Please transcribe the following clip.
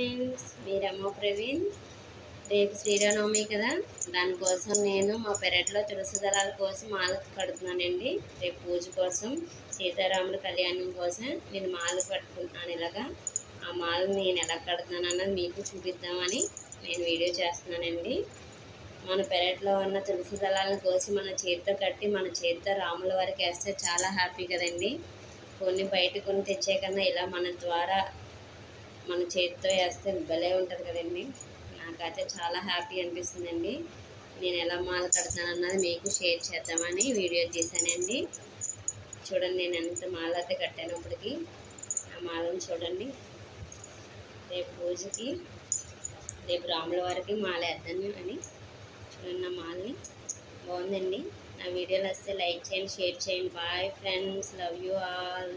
Friends మీరమ్మ Praveen. రేపు శ్రీరామనవమి కదా దానికోసం నేను మా పెరట్లో తులసి దళాల కోసం మాల కడుతున్నానండి. రేపు పూజ కోసం సీతారాముల కళ్యాణం కోసం నేను మాల కట్టుకుంటున్నాను ఇలాగా. ఆ మాల నేను ఎలా కడుతున్నాను మీకు చూపిద్దామని నేను వీడియో చేస్తున్నానండి. మన పెరట్లో ఉన్న తులసి దళాలను కోసి మన చేతితో కట్టి మన చేతితో రాముల వారికి వేస్తే చాలా హ్యాపీ కదండి. కొన్ని బయట కొన్ని తెచ్చే కన్నా ఇలా మన ద్వారా మన చేతితో వేస్తే భలే ఉంటుంది కదండి. నాకైతే చాలా హ్యాపీ అనిపిస్తుందండి. నేను ఎలా మాల కడతాను అన్నది మీకు షేర్ చేద్దామని వీడియో తీసానండి. చూడండి నేను ఎంత మాల అయితే కట్టాను ఇప్పటికి. ఆ మాలను చూడండి. రేపు పూజకి రేపు రాముల వారికి మాల వేద్దాను అని చూడండి నా మాలని. బాగుందండి. నా వీడియోలు వస్తే లైక్ చేయండి షేర్ చేయండి. Bye friends. Love you all.